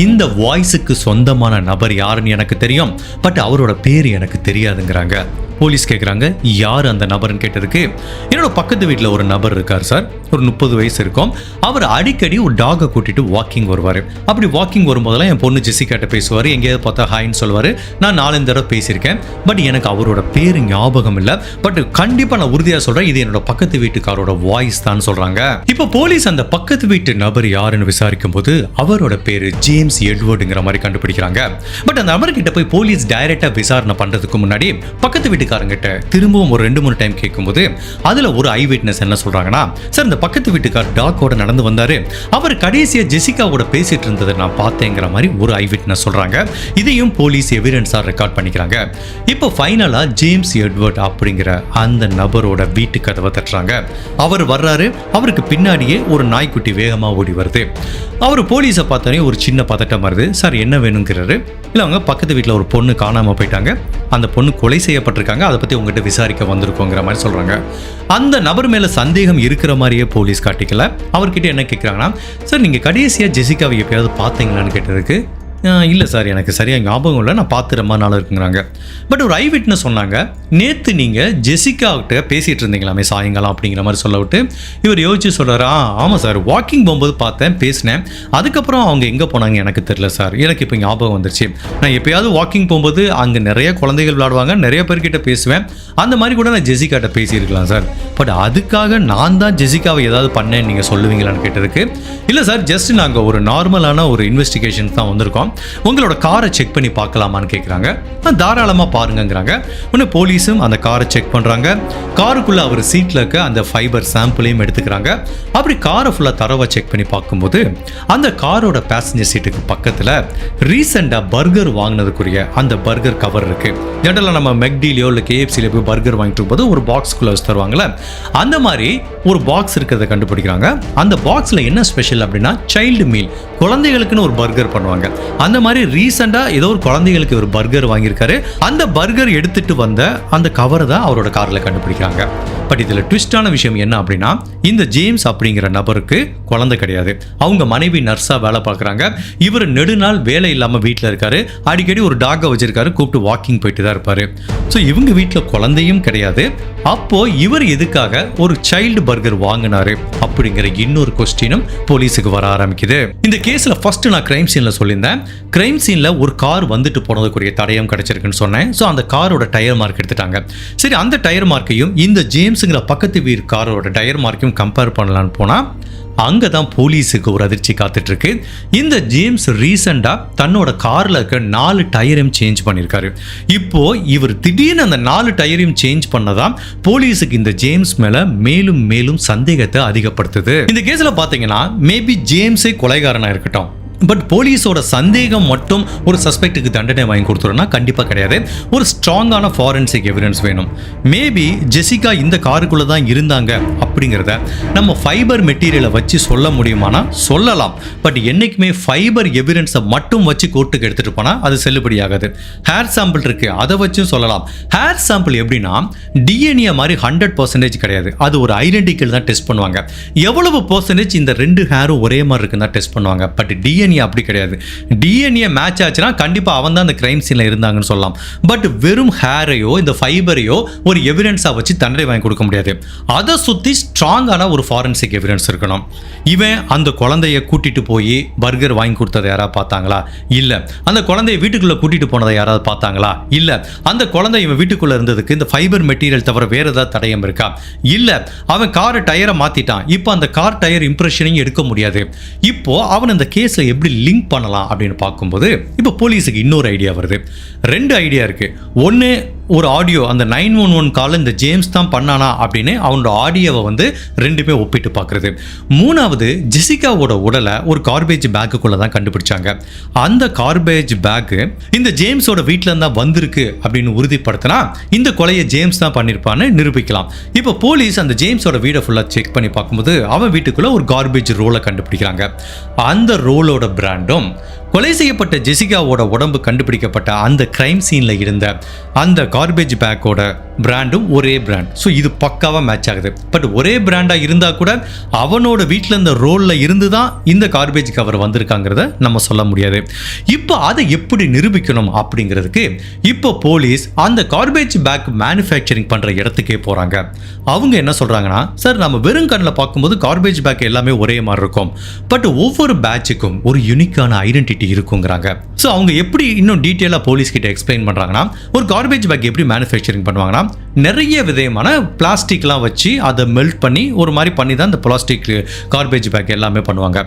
இந்த வாய்ஸுக்கு சொந்தமான நபர் யாருன்னு எனக்கு தெரியும். பட் அவரோட பேர் எனக்கு தெரியாதுங்கிறாங்க. போலீஸ் கேட்குறாங்க யார் அந்த நபர்னு கேட்டதுக்கு என்னோட பக்கத்து வீட்டில் ஒரு நபர் இருக்கார் சார் ஒரு முப்பது வயசு இருக்கும். அவர் அடிக்கடி ஒரு டாகை கூட்டிட்டு வாக்கிங் வருவார். அப்படி வாக்கிங் வரும்போதெல்லாம் என் பொண்ணு ஜெசிகாட்ட பேசுவார் எங்கேயாவது பார்த்தா ஹாய்ன்னு சொல்லுவார். நான் நாலஞ்சு தடவை பேசியிருக்கேன். பட் எனக்கு அவரோட பேர் ஞாபகம் இல்லை. பட் கண்டிப்பாக நான் உறுதியாக சொல்கிறேன் இது என்னோட பக்கத்து வீட்டுக்காரோட வாய்ஸ் தான் சொல்கிறாங்க இப்போ போலீஸ் அந்த பக்கத்து வீட்டு நபர் யாருன்னு விசாரிக்கும் போது அவரோட பேர் ஜேம்ஸ் எட்வர்டுங்கிற மாதிரி கண்டுபிடிக்கிறாங்க. பட் அந்த நபர்கிட்ட போய் போலீஸ் டைரக்டாக விசாரணை பண்ணுறதுக்கு முன்னாடி பக்கத்து வீட்டுக்கு வீட்டுக்காரங்கிட்ட திரும்பவும் ஒரு ரெண்டு மூணு டைம் கேட்கும்போது அதில் ஒரு ஐ விட்னஸ் என்ன சொல்கிறாங்கன்னா சார் இந்த பக்கத்து வீட்டுக்கார் டாக்கோட நடந்து வந்தார். அவர் கடைசியாக ஜெசிகாவோட பேசிட்டு இருந்ததை நான் பார்த்தேங்கிற மாதிரி ஒரு ஐ விட்னஸ் சொல்கிறாங்க இதையும் போலீஸ் எவிடன்ஸாக ரெக்கார்ட் பண்ணிக்கிறாங்க. இப்போ ஃபைனலாக ஜேம்ஸ் எட்வர்ட் அப்படிங்கிற அந்த நபரோட வீட்டு கதவை தட்டுறாங்க. அவர் வர்றாரு. அவருக்கு பின்னாடியே ஒரு நாய்க்குட்டி வேகமாக ஓடி வருது. அவர் போலீஸை பார்த்தோன்னே ஒரு சின்ன பதட்டம் வருது. சார் என்ன வேணுங்கிறாரு? இல்லை அவங்க பக்கத்து வீட்டில் ஒரு பொண்ணு காணாமல் போயிட்டாங்க. அந்த பொண்ணு கொலை செய்யப்பட்டிருக்காங்க. அதை பற்றி உங்ககிட்ட விசாரிக்க வந்திருக்கோங்கிற மாதிரி சொல்கிறாங்க அந்த நபர் மேலே சந்தேகம் இருக்கிற மாதிரியே போலீஸ் காட்டிக்கல. அவர்கிட்ட என்ன கேட்குறாங்கன்னா சார் நீங்கள் கடைசியாக ஜெசிகாவை எப்பயாவது பார்த்தீங்களான்னு கேட்டதுக்கு இல்லை சார் எனக்கு சரியாக ஞாபகம் இல்லை. நான் பார்த்து ரொம்ப நாள் இருக்குங்கிறாங்க. பட் ஒரு ஐ விட்னஸ் சொன்னாங்க நேற்று நீங்கள் ஜெசிகாக்கிட்ட பேசிகிட்டு இருந்தீங்களாமே சாயங்காலம் அப்படிங்கிற மாதிரி சொல்ல விட்டு இவர் யோசிச்சு சொல்கிறாரா ஆமாம் சார். வாக்கிங் போகும்போது பார்த்தேன் பேசினேன். அதுக்கப்புறம் அவங்க எங்கே போனாங்க எனக்கு தெரியல சார். எனக்கு இப்போ ஞாபகம் வந்துருச்சு. நான் எப்பயாவது வாக்கிங் போகும்போது அங்கே நிறைய குழந்தைகள் விளையாடுவாங்க நிறைய பேர்கிட்ட பேசுவேன். அந்த மாதிரி கூட நான் ஜெசிகாட்ட பேசியிருக்கலாம் சார். பட் அதுக்காக நான் தான் ஜெசிகாவை ஏதாவது பண்ணேன்னு நீங்கள் சொல்லுவீங்களான்னு கேட்டதுக்கு இல்லை சார் ஜஸ்ட் நாங்கள் ஒரு நார்மலான ஒரு இன்வெஸ்டிகேஷன் தான் வந்திருக்கோம். உங்களோட காரை செக் பண்ணி பார்க்கலாமான்னு கேட்குறாங்க தாராளமாக பாருங்கங்கிறாங்க. உடனே போலீஸும் அந்த காரை செக் பண்ணுறாங்க காருக்குள்ளே அவர் சீட்டில் இருக்க அந்த ஃபைபர் சாம்பிளையும் எடுத்துக்கிறாங்க. அப்படி காரை ஃபுல்லாக தரவை செக் பண்ணி பார்க்கும்போது அந்த காரோட பேசஞ்சர் சீட்டுக்கு பக்கத்தில் ரீசெண்டாக பர்கர் வாங்கினதுக்குரிய அந்த பர்கர் கவர் இருக்குது ஜென்ரலாக நம்ம மெக்டிலையோ இல்லை கேஎஃப்சியில் போய் பர்கர் வாங்கிட்டு இருக்கும்போது ஒரு பாக்ஸ்குள்ளே வச்சு தருவாங்களே அந்த மாதிரி ஒரு பாக்ஸ் இருக்கிறத கண்டுபிடிக்கிறாங்க. அந்த பாக்ஸில் என்ன ஸ்பெஷல் அப்படின்னா சைல்டு மீல் குழந்தைகளுக்குன்னு ஒரு பர்கர் பண்ணுவாங்க. அந்த மாதிரி ரீசெண்டாக ஏதோ ஒரு குழந்தைகளுக்கு ஒரு பர்கர் வாங்கியிருக்காரு. அந்த பர்கர் எடுத்துட்டு வந்த அந்த கவரை தான் அவரோட காரில் கண்டுபிடிக்கிறாங்க. பட் இதில் ட்விஸ்டான விஷயம் என்ன அப்படின்னா இந்த ஜேம்ஸ் அப்படிங்கிற நபருக்கு குழந்தை கிடையாது. அவங்க மனைவி நர்ஸாக வேலை பார்க்குறாங்க. இவர் நெடுநாள் வேலை இல்லாமல் வீட்டில் இருக்காரு. அடிக்கடி ஒரு டாகை வச்சிருக்காரு கூப்பிட்டு வாக்கிங் போயிட்டு தான் இருப்பாரு. ஸோ இவங்க வீட்டில் குழந்தையும் கிடையாது. அப்போ இவர் எதுக்காக ஒரு சைல்டு பர்கர் வாங்கினாரு அப்படிங்கிற இன்னொரு கொஸ்டினும் போலீஸுக்கு வர ஆரம்பிக்குது. இந்த கேஸில் ஃபர்ஸ்ட் நான் கிரைம் சீனில் சொல்லியிருந்தேன். கிரைம் சீனில் ஒரு கார் வந்துட்டு போனதுக்குரிய தடயம் கிடைச்சிருக்குன்னு சொன்னேன். ஸோ அந்த காரோட டயர் மார்க் எடுத்துட்டாங்க. சரி அந்த டயர் மார்க்கையும் இந்த ஜேம்ஸுங்கிற பக்கத்து வீர் காரோட டயர் மார்க்கையும் கம்பேர் பண்ணலான்னு போனால் அங்கே தான் போலீஸுக்கு ஒரு அதிர்ச்சி காத்துட்ருக்கு. இந்த ஜேம்ஸ் ரீசெண்டாக தன்னோட காரில் இருக்க நாலு டயரையும் சேஞ்ச் பண்ணியிருக்காரு இப்போ இவர் திடீர்னு அந்த நாலு டயரையும் சேஞ்ச் பண்ணதான் போலீஸுக்கு இந்த ஜேம்ஸ் மேலே மேலும் மேலும் சந்தேகத்தை அதிகப்படுத்துது. இந்த கேஸில் பார்த்தீங்கன்னா மேபி ஜேம்ஸே கொலைகாரனாக இருக்கட்டும். பட் போலீஸோட சந்தேகம் மட்டும் ஒரு சஸ்பெக்ட்டுக்கு தண்டனை வாங்கி கொடுத்துருன்னா கண்டிப்பாக கிடையாது. ஒரு ஸ்ட்ராங்கான ஃபாரன்சிக் எவிடன்ஸ் வேணும். மேபி ஜெசிகா இந்த காருக்குள்ளே தான் இருந்தாங்க அப்படிங்கிறத நம்ம ஃபைபர் மெட்டீரியலை வச்சு சொல்ல முடியுமானா? சொல்லலாம். பட் என்றைக்குமே ஃபைபர் எவிடன்ஸை மட்டும் வச்சு கோர்ட்டுக்கு எடுத்துகிட்டு போனால் அது செல்லுபடியாகாது ஹேர் சாம்பிள் இருக்குது அதை வச்சும் சொல்லலாம். ஹேர் சாம்பிள் எப்படின்னா டிஎன்ஏ மாதிரி ஹண்ட்ரட் பர்சன்டேஜ் கிடையாது. அது ஒரு ஐடென்டிக்கல் தான் டெஸ்ட் பண்ணுவாங்க. எவ்வளவு பர்சன்டேஜ் இந்த ரெண்டு ஹேரும் ஒரே மாதிரி இருக்குன்னு தான் டெஸ்ட் பண்ணுவாங்க. பட் டிஎன்ஏ டிஎன்ஏ அப்படி கிடையாது. டிஎன்ஏ மேட்ச் ஆச்சுன்னா கண்டிப்பாக அவன் தான் அந்த கிரைம் சீனில் இருந்தாங்கன்னு சொல்லலாம். பட் வெறும் ஹேரையோ இந்த ஃபைபரையோ ஒரு எவிடன்ஸாக வச்சு தண்டனை வாங்கி கொடுக்க முடியாது. அதை சுற்றி ஸ்ட்ராங்கான ஒரு ஃபாரன்சிக் எவிடன்ஸ் இருக்கணும். இவன் அந்த குழந்தைய கூட்டிகிட்டு போய் பர்கர் வாங்கி கொடுத்ததை யாராவது பார்த்தாங்களா? இல்லை. அந்த குழந்தைய வீட்டுக்குள்ளே கூட்டிகிட்டு போனதை யாராவது பார்த்தாங்களா? இல்லை. அந்த குழந்தை இவன் வீட்டுக்குள்ளே இருந்ததுக்கு இந்த ஃபைபர் மெட்டீரியல் தவிர வேறு ஏதாவது தடயம் இருக்கா? இல்லை. அவன் கார் டயரை மாற்றிட்டான் இப்போ அந்த கார் டயர் இம்ப்ரெஷனையும் எடுக்க முடியாது. இப்போ அவன் இந்த கேஸில் எப்படி லிங்க் பண்ணலாம் அப்படின்னு பார்க்கும்போது இப்போ போலீஸுக்கு இன்னொரு ஐடியா வருது. ரெண்டு ஐடியா இருக்கு. ஒன்று ஒரு ஆடியோ அந்த நைன் ஒன் ஒன் கால் இந்த ஜேம்ஸ் தான் பண்ணானா அப்படின்னு அவனோட ஆடியோவை வந்து ரெண்டுமே ஒப்பிட்டு பார்க்குறது. மூணாவது ஜெசிகாவோட உடலை ஒரு கார்பேஜ் பேக்குக்குள்ளே தான் கண்டுபிடிச்சாங்க. அந்த கார்பேஜ் பேக்கு இந்த ஜேம்ஸோட வீட்டில் இருந்தால் வந்திருக்கு அப்படின்னு உறுதிப்படுத்தினா இந்த கொலையை ஜேம்ஸ் தான் பண்ணியிருப்பான்னு நிரூபிக்கலாம். இப்போ போலீஸ் அந்த ஜேம்ஸோட வீடை ஃபுல்லாக செக் பண்ணி பார்க்கும்போது அவன் வீட்டுக்குள்ளே ஒரு கார்பேஜ் ரோலை கண்டுபிடிக்கிறாங்க. அந்த ரோலோட பிராண்டும் கொலை செய்யப்பட்ட ஜெசிகாவோட உடம்பு கண்டுபிடிக்கப்பட்ட அந்த கிரைம் சீனில் இருந்த அந்த கார்பேஜ் பேக்கோட பிராண்டும் ஒரே பிராண்ட் ஸோ இது பக்காவாக மேட்ச் ஆகுது. பட் ஒரே பிராண்டாக இருந்தால் கூட அவனோட வீட்டில் இந்த ரோலில் இருந்து தான் இந்த கார்பேஜ் கவர் வந்திருக்காங்கிறத நம்ம சொல்ல முடியாது. இப்போ அதை எப்படி நிரூபிக்கணும் அப்படிங்கிறதுக்கு இப்போ போலீஸ் அந்த கார்பேஜ் பேக் மேனுஃபேக்சரிங் பண்ணுற இடத்துக்கே போகிறாங்க அவங்க என்ன சொல்கிறாங்கன்னா சார் நம்ம வெறும் கண்ணில் பார்க்கும்போது கார்பேஜ் பேக் எல்லாமே ஒரே மாதிரி இருக்கும். பட் ஒவ்வொரு பேட்சுக்கும் ஒரு யூனிக்கான ஐடென்டிட்டி இருக்குங்கிறாங்க. ஸோ அவங்க எப்படி இன்னும் டீட்டெயிலாக போலீஸ் கிட்ட எக்ஸ்பிளைன் பண்ணுறாங்கன்னா ஒரு கார்பேஜ் பேக் எப்படி மேனுஃபேக்சரிங் பண்ணுவாங்கன்னா நிறைய விதமான பிளாஸ்டிக்லாம் வச்சு அதை மெல்ட் பண்ணி ஒரு மாதிரி பண்ணி தான் இந்த பிளாஸ்டிக் கார்பேஜ் பேக் எல்லாமே பண்ணுவாங்க.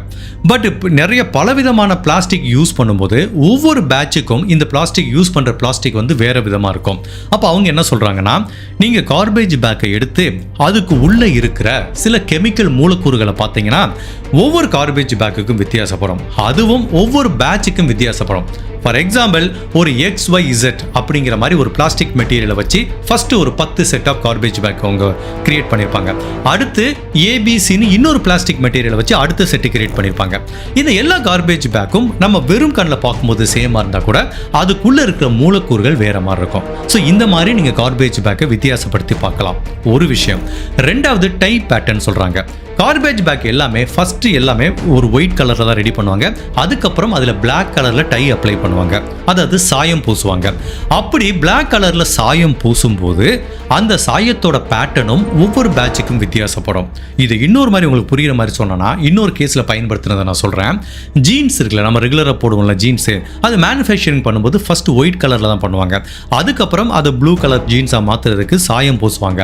பட் நிறைய பலவிதமான பிளாஸ்டிக் யூஸ் பண்ணும்போது ஒவ்வொரு பேட்சுக்கும் இந்த பிளாஸ்டிக் யூஸ் பண்ணுற பிளாஸ்டிக் வந்து வேறு விதமாக இருக்கும். அப்போ அவங்க என்ன சொல்கிறாங்கன்னா நீங்கள் கார்பேஜ் பேக்கை எடுத்து அதுக்கு உள்ளே இருக்கிற சில கெமிக்கல் மூலக்கூறுகளை பார்த்தீங்கன்னா ஒவ்வொரு கார்பேஜ் பேக்குக்கும் வித்தியாசப்படும். அதுவும் ஒவ்வொரு பேட்சுக்கும் வித்தியாசப்படும். ஃபார் எக்ஸாம்பிள் ஒரு எக்ஸ் ஒய் இசட் அப்படிங்கிற மாதிரி ஒரு பிளாஸ்டிக் மெட்டீரியலை வச்சு ஃபஸ்ட் ஃபஸ்ட்டு ஒரு பத்து செட் ஆஃப் கார்பேஜ் பேக் அவங்க கிரியேட் பண்ணியிருப்பாங்க அடுத்து ஏபிசின்னு இன்னொரு பிளாஸ்டிக் மெட்டீரியலை வச்சு அடுத்த செட்டு கிரியேட் பண்ணியிருப்பாங்க இந்த எல்லா கார்பேஜ் பேக்கும் நம்ம வெறும் கண்ணில் பார்க்கும்போது சேமாக இருந்தால் கூட அதுக்குள்ளே இருக்கிற மூலக்கூறுகள் வேறு மாதிரி இருக்கும். ஸோ இந்த மாதிரி நீங்கள் கார்பேஜ் பேக்கை வித்தியாசப்படுத்தி பார்க்கலாம். ஒரு விஷயம். ரெண்டாவது டை பேட்டர்ன் சொல்கிறாங்க கார்பேஜ் பேக் எல்லாமே ஃபஸ்ட்டு எல்லாமே ஒரு ஒயிட் கலரில் தான் ரெடி பண்ணுவாங்க. அதுக்கப்புறம் அதில் பிளாக் கலரில் டை அப்ளை பண்ணுவாங்க. அதாவது சாயம் பூசுவாங்க. அப்படி பிளாக் கலரில் சாயம் பூசும்போது அந்த சாயத்தோட பேட்டர்னும் ஒவ்வொரு பேட்சுக்கும் வித்தியாசப்படும். இது இன்னொரு மாதிரி உங்களுக்கு புரியுற மாதிரி சொன்னோன்னா இன்னொரு கேஸில் பயன்படுத்தினதை நான் சொல்கிறேன் ஜீன்ஸ் இருக்குல்ல நம்ம ரெகுலராக போடுவோம்ல ஜீன்ஸு அது மேனுஃபேக்சரிங் பண்ணும்போது ஃபர்ஸ்ட் ஒயிட் கலரில் தான் பண்ணுவாங்க. அதுக்கப்புறம் அதை ப்ளூ கலர் ஜீன்ஸாக மாற்றுறதுக்கு சாயம் பூசுவாங்க.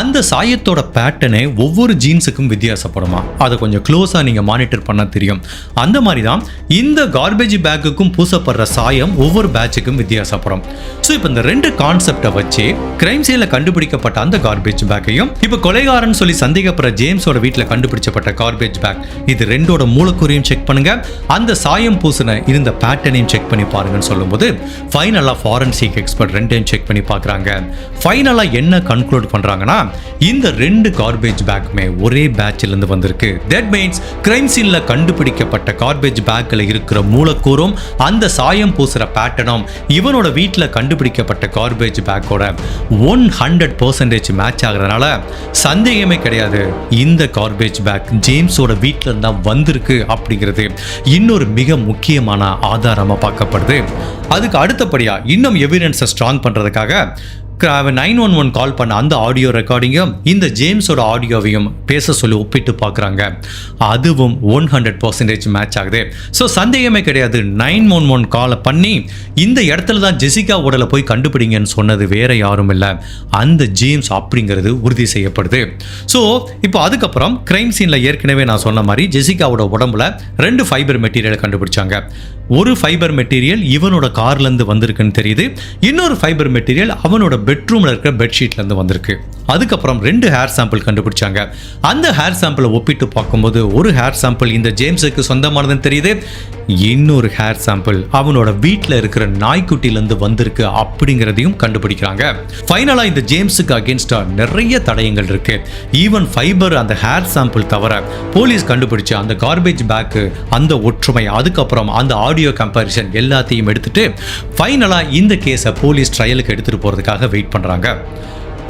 அந்த சாயத்தோட பேட்டர்னே ஒவ்வொரு ஜீன்ஸுக்கும் வித்தியாசப்படுமா? அதை கொஞ்சம் க்ளோஸாக நீங்கள் மானிட்டர் பண்ண தெரியும். அந்த மாதிரி தான் இந்த கார்பேஜ் பேக்குக்கும் பூசப்படுற சாயம் ஒவ்வொரு பேட்சுக்கும் வித்தியாசப்படும். ஸோ இப்போ இந்த ரெண்டு கான்செப்டை வச்சு கிரைம் சீன்ல கண்டுபிடிக்கப்பட்ட அந்த கார்பேஜ் பேக்கையும் இப்போ கொலைகாரன் சொல்லி சந்தேகப்படுற ஜேம்ஸோட வீட்டில் கண்டுபிடிச்சப்பட்ட கார்பேஜ் பேக் இது ரெண்டோட மூலக்கூறையும் செக் பண்ணுங்க. அந்த சாயம் பூசின இருந்த பேட்டர்னையும் செக் பண்ணி பாருங்கன்னு சொல்லும்போது ஃபைனலாக ஃபாரன்சிக் எக்ஸ்பர்ட் ரெண்டையும் செக் பண்ணி பார்க்குறாங்க ஃபைனலாக என்ன கன்க்ளூட் பண்ணுறாங்கன்னா இந்த ரெண்டு கார்பேஜ் பேக்குமே ஒரே பேட்ச்ல இருந்து வந்திருக்கு. தட் மீன்ஸ் கிரைம் சீனில் கண்டுபிடிக்கப்பட்ட கார்பேஜ் பேக்கில் இருக்கிற மூலக்கூறும் அந்த சாயம் பூசுகிற பேட்டர்னும் இவனோட வீட்டில் கண்டுபிடிக்கப்பட்ட கார்பேஜ் பேக்கோட ஒன் ஹண்ட்ரட் பர்சன்டேஜ் மேட்ச் ஆகுறதுனால சந்தேகமே கிடையாது. இந்த கார்பேஜ் பேக் ஜேம்ஸோட வீட்டில் இருந்தால் வந்திருக்கு அப்படிங்கிறது இன்னொரு மிக முக்கியமான ஆதாரமாக பார்க்கப்படுது. அதுக்கு அடுத்தபடியாக இன்னும் எவிடன்ஸை ஸ்ட்ராங் பண்ணுறதுக்காக நைன் ஒன் ஒன் கால் பண்ண அந்த ஆடியோ ரெக்கார்டிங்கும் இந்த ஜேம்ஸோட ஆடியோவையும் பேச சொல்லி ஒப்பிட்டு பார்க்குறாங்க. அதுவும் ஒன் ஹண்ட்ரட் பர்சன்டேஜ் மேட்ச் ஆகுது. ஸோ சந்தேகமே கிடையாது. நைன் ஒன் ஒன் காலை பண்ணி இந்த இடத்துல தான் ஜெசிகா உடலை போய் கண்டுபிடிங்கன்னு சொன்னது வேற யாரும் இல்லை. அந்த ஜேம்ஸ் அப்படிங்கிறது உறுதி செய்யப்படுது. ஸோ இப்போ அதுக்கப்புறம் கிரைம் சீனில் ஏற்கனவே நான் சொன்ன மாதிரி ஜெசிகாவோட உடம்புல ரெண்டு ஃபைபர் மெட்டீரியலை கண்டுபிடிச்சாங்க. ஒரு ஃபைபர் மெட்டீரியல் இவனோட கார்லேருந்து வந்திருக்குன்னு தெரியுது. இன்னொரு ஃபைபர் மெட்டீரியல் அவனோட பெட்ரூமில் இருக்கிற பெட்ஷீட்லேருந்து வந்திருக்கு. அதுக்கப்புறம் ரெண்டு ஹேர் சாம்பிள் கண்டுபிடிச்சாங்க. அந்த ஹேர் சாம்பிளை ஒப்பிட்டு பார்க்கும்போது ஒரு ஹேர் சாம்பிள் இந்த ஜேம்ஸுக்கு சொந்தமானதுன்னு தெரியுது. இன்னொரு ஹேர் சாம்பிள் அவனோட வீட்டில் இருக்கிற நாய்க்குட்டிலேருந்து வந்திருக்கு அப்படிங்கிறதையும் கண்டுபிடிக்கிறாங்க. ஃபைனலாக இந்த ஜேம்ஸுக்கு அகேன்ஸ்டாக நிறைய தடயங்கள் இருக்கு. ஈவன் ஃபைபர் அந்த ஹேர் சாம்பிள் தவிர போலீஸ் கண்டுபிடிச்ச அந்த கார்பேஜ் பேக்கு அந்த ஒற்றுமை அதுக்கப்புறம் அந்த ஆடியோ கம்பேரிசன் எல்லாத்தையும் எடுத்துட்டு ஃபைனலாக இந்த கேஸை போலீஸ் ட்ரையலுக்கு எடுத்துகிட்டு போகிறதுக்காக வெயிட் பண்ணுறாங்க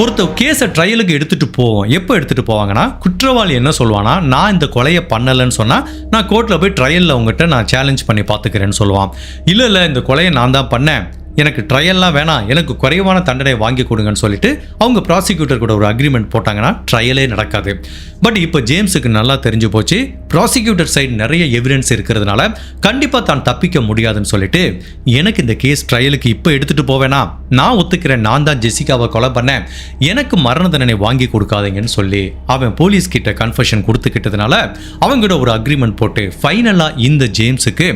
ஒருத்த கேஸை ட்ரையலுக்கு எடுத்துகிட்டு போவோம் எப்போ எடுத்துகிட்டு போவாங்கன்னா குற்றவாளி என்ன சொல்லுவானா நான் இந்த கொலையை பண்ணலைன்னு சொன்னால் நான் கோர்ட்டில் போய் ட்ரையலில் அவங்ககிட்ட நான் சேலஞ்ச் பண்ணி பார்த்துக்கிறேன்னு சொல்லுவான். இல்லை இல்லை இந்த கொலையை நான் தான் பண்ணேன். எனக்கு ட்ரையல்லாம் வேணாம் எனக்கு குறைவான தண்டனை வாங்கி கொடுங்கன்னு சொல்லிட்டு அவங்க ப்ராசிக்யூட்டர் கூட ஒரு அக்ரிமெண்ட் போட்டாங்கன்னா ட்ரையலே நடக்காது. பட் இப்போ ஜேம்ஸுக்கு நல்லா தெரிஞ்சு போச்சு ப்ராசிக்யூட்டர் சைடு நிறைய எவிடன்ஸ் இருக்கிறதுனால கண்டிப்பாக தான் தப்பிக்க முடியாதுன்னு சொல்லிட்டு எனக்கு இந்த கேஸ் ட்ரையலுக்கு இப்போ எடுத்துகிட்டு போவேனா நான் ஒத்துக்கிறேன் நான் தான் ஜெசிகாவை கொலை பண்ணேன். எனக்கு மரண தண்டனை வாங்கி கொடுக்காதீங்கன்னு சொல்லி அவன் போலீஸ் கிட்ட கன்ஃபஷன் கொடுத்துக்கிட்டதுனால அவங்களோட ஒரு அக்ரிமெண்ட் போட்டு ஃபைனலாக இந்த ஜேம்ஸுக்கு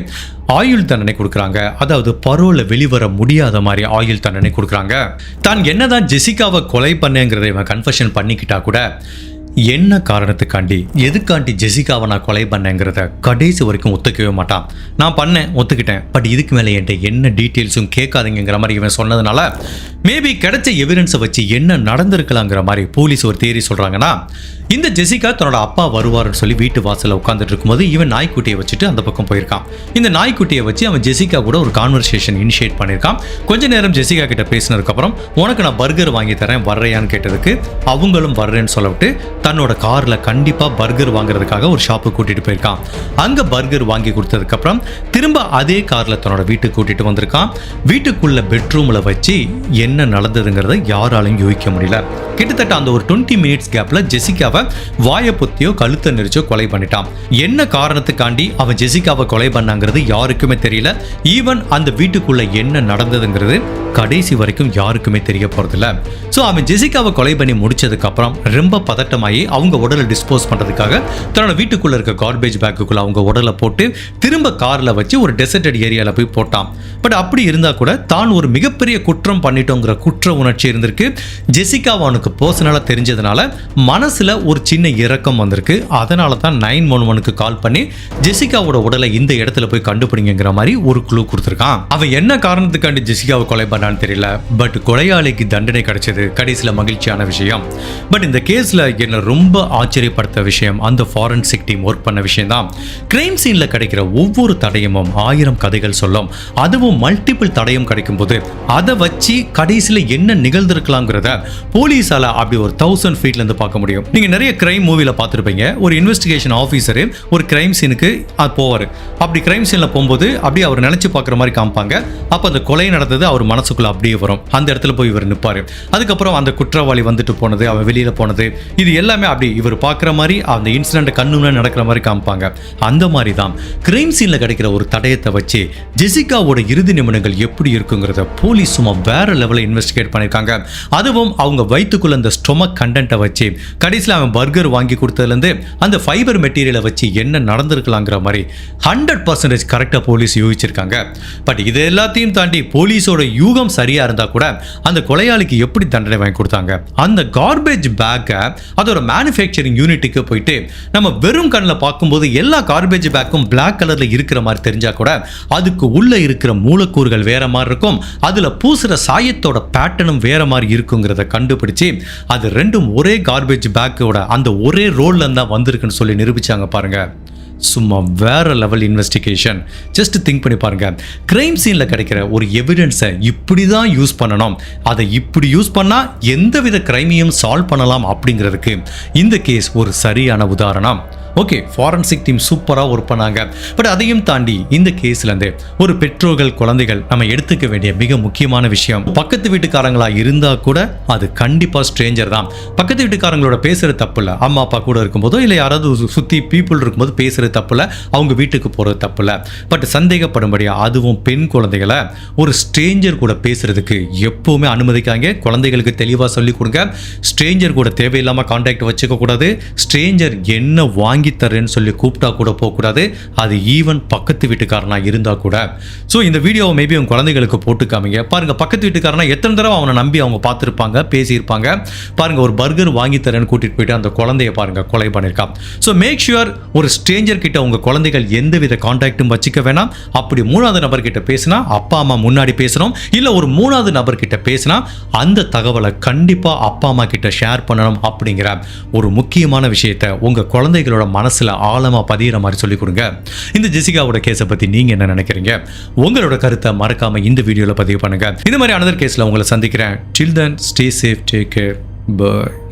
ஆயுள் தண்டனை கொடுக்குறாங்க. அதாவது பரோல வெளிவர முடியாத மாதிரி ஆயுள் தண்டனை கொடுக்குறாங்க. தான் என்னதான் ஜெசிகாவை கொலை பண்ணேங்கிறத இவன் கன்ஃபஷன் பண்ணிக்கிட்டா கூட என்ன காரணத்துக்காண்டி எதுக்காண்டி ஜெசிகாவை நான் கொலை பண்ணேங்கிறத கடைசி வரைக்கும் ஒத்துக்கவே மாட்டான். நான் பண்ணேன் ஒத்துக்கிட்டேன். பட் இதுக்கு மேலே என்கிட்ட என்ன டீட்டெயில்ஸும் கேட்காதீங்கிற மாதிரி இவன் சொன்னதுனால மேபி கிடைச்ச எவிடன்ஸை வச்சு என்ன நடந்திருக்கலாங்கிற மாதிரி போலீஸ் ஒரு தேரி சொல்கிறாங்கன்னா இந்த ஜெசிகா தன்னோட அப்பா வருவார்னு சொல்லி வீட்டு வாசலில் உட்காந்துட்டு இருக்கும்போது இவன் நாய்க்குட்டியை வச்சுட்டு அந்த பக்கம் போயிருக்கான். இந்த நாய்க்குட்டியை வச்சு அவன் ஜெசிகா கூட ஒரு கான்வர்சேஷன் இனிஷியேட் பண்ணியிருக்கான். கொஞ்ச நேரம் ஜெசிகா கிட்ட பேசினதுக்கப்புறம் உனக்கு நான் பர்கர் வாங்கி தரேன் வர்றையான்னு கேட்டதுக்கு அவங்களும் வர்றேன்னு சொல்லிவிட்டு தன்னோட காரில் கண்டிப்பாக பர்கர் வாங்குறதுக்காக ஒரு ஷாப்புக்கு கூட்டிகிட்டு போயிருக்கான். அங்கே பர்கர் வாங்கி கொடுத்ததுக்கப்புறம் திரும்ப அதே காரில் தன்னோட வீட்டுக்கு கூட்டிகிட்டு வந்திருக்கான். வீட்டுக்குள்ள பெட்ரூமில் வச்சு என்ன நடந்ததுங்கிறத யாராலையும் யோசிக்க முடியல. கிட்டத்தட்ட அந்த ஒரு டுவெண்ட்டி மினிட்ஸ் கேப்ல ஜெசிகாவை வாயை பொத்தியோ கழுத்தை நெரிச்சோ கொலை பண்ணிட்டான். என்ன காரணத்துக்காண்டி அவன் ஜெசிகாவை கொலை பண்ணாங்கிறது யாருக்குமே தெரியல. ஈவன் அந்த வீட்டுக்குள்ள என்ன நடந்ததுங்கிறது கடைசி வரைக்கும் யாருக்குமே தெரிய போறதில்ல. ஸோ அவன் ஜெசிகாவை கொலை பண்ணி முடிச்சதுக்கு அப்புறம் ரொம்ப பதட்டமாகி அவங்க உடலை டிஸ்போஸ் பண்றதுக்காக தன்னோட வீட்டுக்குள்ள இருக்க கார்பேஜ் பேக்குக்குள்ள அவங்க உடலை போட்டு திரும்ப கார்ல வச்சு ஒரு டெசர்டட் ஏரியால போய் போட்டான். பட் அப்படி இருந்தா கூட தான் ஒரு மிகப்பெரிய குற்றம் பண்ணிட்டோங்கிற குற்ற உணர்ச்சி இருந்திருக்கு. ஜெசிகா அவனுக்கு பர்சனலாக தெரிஞ்சதுனால மனசுல ஒரு சின்ன இறக்கம் வந்திருக்கு. அதனால தான் நைன் ஒன் ஒனுக்கு கால் பண்ணி ஜெசிகாவோட உடலை இந்த இடத்துல போய் கண்டுபிடிங்கிற மாதிரி ஒரு குழு கொடுத்துருக்கான். அவன் என்ன காரணத்துக்காண்டி ஜெசிகாவை கொலை பண்ணான்னு தெரியல. பட் கொலையாளிக்கு தண்டனை கிடைச்சது கடைசியில் மகிழ்ச்சியான விஷயம். பட் இந்த கேஸில் என்னை ரொம்ப ஆச்சரியப்படுத்த விஷயம் அந்த ஃபாரன்சிக் டீம் ஒர்க் பண்ண விஷயம் தான் கிரைம் சீனில் கிடைக்கிற ஒவ்வொரு தடயமும் ஆயிரம் கதைகள் சொல்லும். அதுவும் மல்டிபிள் தடயம் கிடைக்கும்போது அதை வச்சு கடைசியில் என்ன நிகழ்ந்திருக்கலாங்கிறத போலீஸால் அப்படி ஒரு தௌசண்ட் ஃபீட்லேருந்து பார்க்க முடியும். நீங்கள் நிறைய கிரைம் மூவியில் பார்த்துருப்பீங்க. ஒரு இன்வெஸ்டிகேஷன் ஆஃபீஸர் ஒரு கிரைம் சீனுக்கு அது போவார். அப்படி கிரைம் சீனில் போகும்போது அப்படியே அவர் நினச்சி பார்க்குற மாதிரி காமிப்பாங்க. அப்போ அந்த கொலை நடந்தது அவர் மனசுக்குள்ளே அப்படியே வரும். அந்த இடத்துல போய் இவர் நிற்பார் அதுக்கப்புறம் அந்த குற்றவாளி வந்துட்டு போனது அவன் வெளியில் போனது. இது எல்லாமே அப்படி இவர் பார்க்குற மாதிரி அந்த இன்சிடென்ட் கண்ணுன்னு நடக்கிற மாதிரி காமிப்பாங்க. அந்த மாதிரி தான் கிரைம் சீனில் கிடைக்கிற ஒரு தடயத்தை வச்சு ஜெசிகாவோட இறுதி நிமிடங்கள் எப்படி இருக்குங்கிறத போலீஸ் சும்மா வேற லெவலில் இன்வெஸ்டிகேட் பண்ணியிருக்காங்க அதுவும் அவங்க வயிற்றுக்குள்ள அந்த ஸ்டொமக் கண்டென்ட்டை வச்சு கடைசியில் அவன் பர்கர் வாங்கி கொடுத்ததுலேருந்து அந்த ஃபைபர் மெட்டீரியலை வச்சு என்ன நடந்திருக்கலாங்கிற மாதிரி ஹண்ட்ரட் பர்சன்டேஜ் கரெக்டாக போலீஸ் யூகிச்சிருக்காங்க. பட் இது எல்லாத்தையும் தாண்டி போலீஸோட யூகம் சரியாக இருந்தால் கூட அந்த கொலையாளிக்கு எப்படி தண்டனை வாங்கி கொடுத்தாங்க? அந்த கார்பேஜ் பேக்கை அதோட மேனுஃபேக்சரிங் யூனிட்டுக்கு போயிட்டு நம்ம வெறும் கண்ணில் பார்க்கும்போது எல்லா கார்பேஜ் பேக்கும் பிளாக் கலரில் இருக்கிற மாதிரி தெரிஞ்சா கூட அதுக்கு உள்ள இருக்கிற மூலக்கூறுகள் வேற மாதிரி இருக்கும். அதுல பூசுற சாயத்தோட பேட்டர்னும் வேற மாதிரி இருக்குங்கிறத கண்டுபிடிச்சு அது ரெண்டும் ஒரே கார்பேஜ் பேக்கோட அந்த ஒரே ரோல்ல தான் வந்திருக்குன்னு சொல்லி நிரூபிச்சாங்க பாருங்க. சும்மா வேற லெவல் இன்வெஸ்டிகேஷன் ஜஸ்ட் திங்க் பண்ணி பாருங்க. கிரைம் சீனில் கிடைக்கிற ஒரு எவிடன்ஸை இப்படி தான் யூஸ் பண்ணணும். அதை இப்படி யூஸ் பண்ணால் எந்தவித கிரைமையும் சால்வ் பண்ணலாம் அப்படிங்கிறதுக்கு இந்த கேஸ் ஒரு சரியான உதாரணம். ஓகே ஃபாரன்சிக் டீம் சூப்பராக ஒர்க் பண்ணாங்க பட் அதையும் தாண்டி இந்த கேஸ்லேருந்து ஒரு பெற்றோர்கள் குழந்தைகள் நம்ம எடுத்துக்க வேண்டிய மிக முக்கியமான விஷயம். பக்கத்து வீட்டுக்காரங்களா இருந்தால் கூட அது கண்டிப்பாக ஸ்ட்ரேஞ்சர் தான். பக்கத்து வீட்டுக்காரங்களோட பேசுகிற தப்பு இல்லை. அம்மா அப்பா கூட இருக்கும்போதோ இல்லை யாராவது சுற்றி பீப்புள் இருக்கும்போது பேசுகிற தப்பு இல்லை. அவங்க வீட்டுக்கு போகிறது தப்பு இல்லை. பட் சந்தேகப்படும்படியா அதுவும் பெண் குழந்தைகளை ஒரு ஸ்ட்ரேஞ்சர் கூட பேசுகிறதுக்கு எப்போவுமே அனுமதிக்காங்க. குழந்தைகளுக்கு தெளிவாக சொல்லி கொடுங்க. ஸ்ட்ரேஞ்சர் கூட தேவையில்லாமல் கான்டாக்ட் வச்சுக்க கூடாது. ஸ்ட்ரேஞ்சர் என்ன வாங்கி தரேன்னு சொல்லி கூப்பிட்டா கூட போகக்கூடாது. அது ஈவன் பக்கத்து வீட்டுக்காரனா இருந்தால் கூட. ஸோ இந்த வீடியோவை மேபி உங்கள் குழந்தைகளுக்கு போட்டு காமிங்க பாருங்க பக்கத்து வீட்டுக்காரனா எத்தனை தடவை அவனை நம்பி அவங்க பார்த்துருப்பாங்க பேசியிருப்பாங்க. பாருங்க ஒரு பர்கர் வாங்கி தரேன்னு கூட்டிட்டு போயிட்டு அந்த குழந்தைய பாருங்க கொலை பண்ணியிருக்கான் ஸோ மேக் ஷுவர் ஒரு ஸ்ட்ரேஞ்சர் கிட்ட உங்க குழந்தைகள் எந்தவித கான்டாக்டும் வச்சுக்க வேணாம். அப்படி மூணாவது நபர்கிட்ட பேசினா அப்பா அம்மா முன்னாடி பேசணும். இல்லை ஒரு மூணாவது நபர்கிட்ட பேசினா அந்த தகவலை கண்டிப்பாக அப்பா அம்மா கிட்ட ஷேர் பண்ணணும் அப்படிங்கிற ஒரு முக்கியமான விஷயத்தை உங்க குழந்தைகளோட மனசில் ஆழமாக பதிகிற மாதிரி சொல்லி கொடுங்க. இந்த ஜெசிகாவோட கேஸை பற்றி நீங்கள் என்ன நினைக்கிறீங்க? உங்களோட கருத்தை மறக்காமல் இந்த வீடியோவில் பதிவு பண்ணுங்கள் இந்த மாதிரி அனதர் கேஸில் உங்களை சந்திக்கிறேன். Children stay safe take care bye